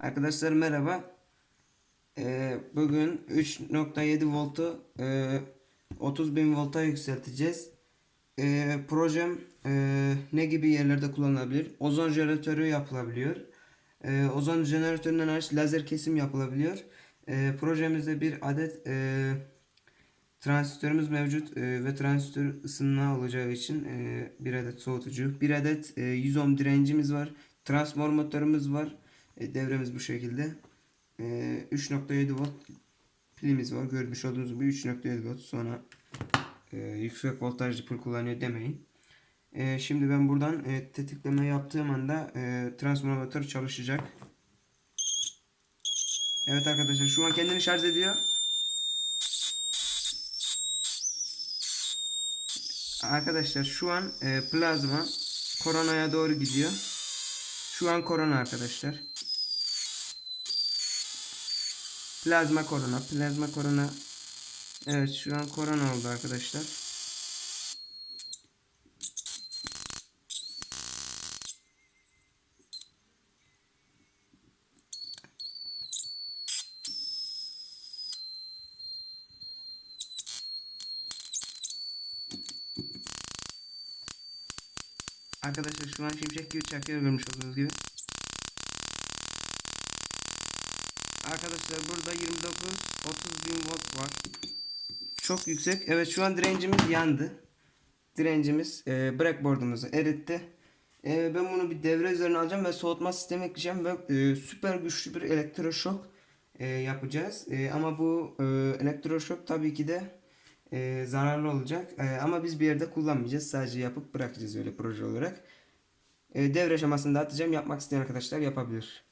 Arkadaşlar merhaba. Ee, bugün 3.7 voltu e, 30.000 volta yükselteceğiz. Ee, projem e, ne gibi yerlerde kullanılabilir? Ozon jeneratörü yapılabiliyor. Ee, ozon jeneratöründen hariç lazer kesim yapılabiliyor. Ee, projemizde bir adet e, transistörümüz mevcut e, ve transistör ısınma olacağı için e, bir adet soğutucu, bir adet e, 100 ohm direncimiz var, transformatörümüz var, e, devremiz bu şekilde. E, 3.7 volt pilimiz var. Görmüş olduğunuz gibi 3.7 volt. Sonra e, yüksek voltajlı pil kullanıyor demeyin. E, şimdi ben buradan e, tetikleme yaptığım anda e, transformatör çalışacak. Evet arkadaşlar şu an kendini şarj ediyor. Arkadaşlar şu an e, plazma koronaya doğru gidiyor. Şu an korona arkadaşlar. Plazma korona, plazma korona. Evet şu an korona oldu arkadaşlar. Arkadaşlar şu an şimşek gibi çakıyor görmüş olduğunuz gibi. Arkadaşlar burada 29 30 bin volt var. Çok yüksek. Evet şu an direncimiz yandı. Direncimiz e, breakboard'umuzu eritti. E, ben bunu bir devre üzerine alacağım ve soğutma sistemi ekleyeceğim ve e, süper güçlü bir elektroşok e, yapacağız. E, ama bu e, elektroşok tabii ki de e, zararlı olacak. E, ama biz bir yerde kullanmayacağız. Sadece yapıp bırakacağız öyle proje olarak. E, devre aşamasında atacağım. Yapmak isteyen arkadaşlar yapabilir.